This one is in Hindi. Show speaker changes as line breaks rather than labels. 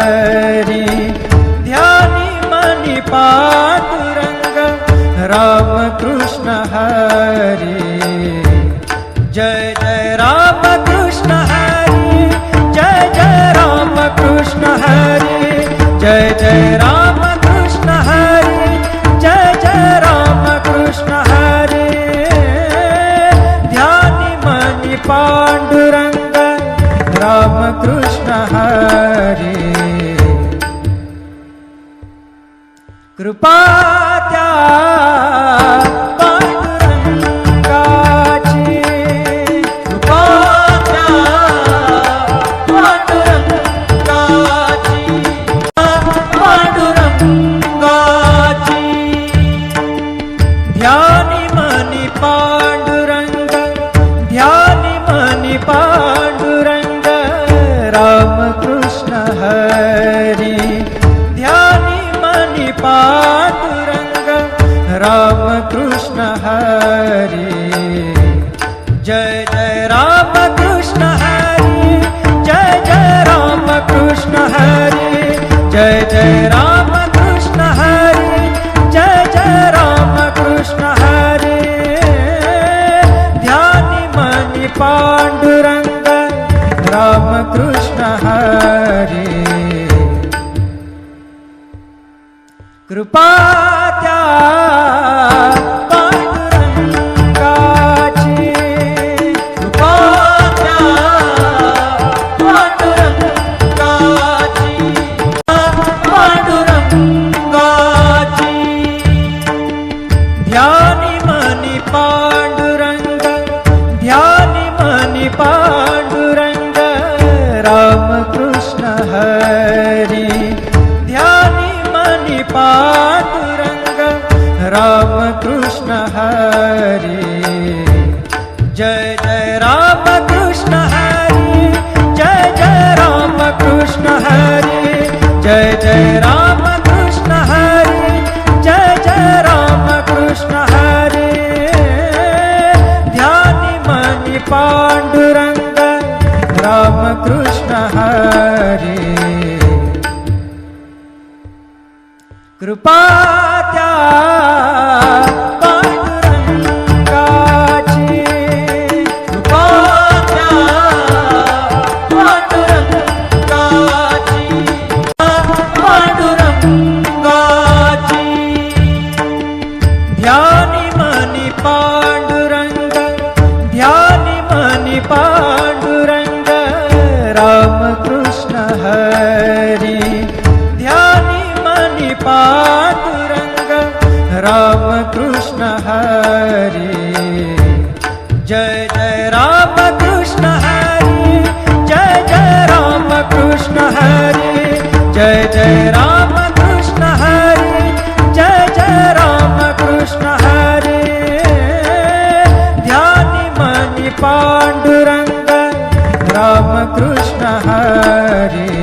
हरि ध्यानी मणि रंग, राम कृष्ण हरि। जय जय राम कृष्ण हरि, जय जय राम कृष्ण हरि। जय जय राम कृष्ण हरि, जय जय राम कृष्ण हरि। ध्यानी मणि पांडु कृष्ण हरे कृपा मनी राम कृष्ण हरी। जय जय राम कृष्ण हरी, जय जय राम कृष्ण हरी। जय जय राम कृष्ण हरी, जय जय राम कृष्ण हरी। ध्यानी मनी पांडुरंग मनी पांडुरंग ध्यानी मनी पांडुरंग रामकृष्ण हरी. हरी। जय जय राम कृष्ण हरी। जय जय राम कृष्ण हरी। जय जय राम कृष्ण हरी। जय जय राम कृष्ण हरी। ध्यान मनी पांडुरंग, राम कृष्ण हरी। कृपा त्या पाण्डुरङ्ग रामकृष्ण हरि ध्यानि मणि पाण्डुरङ्ग रामकृष्ण हरि जय जय रामकृष्ण हरि जय जय रामकृष्ण हरि पाण्डुरङ्ग रामकृष्ण हरे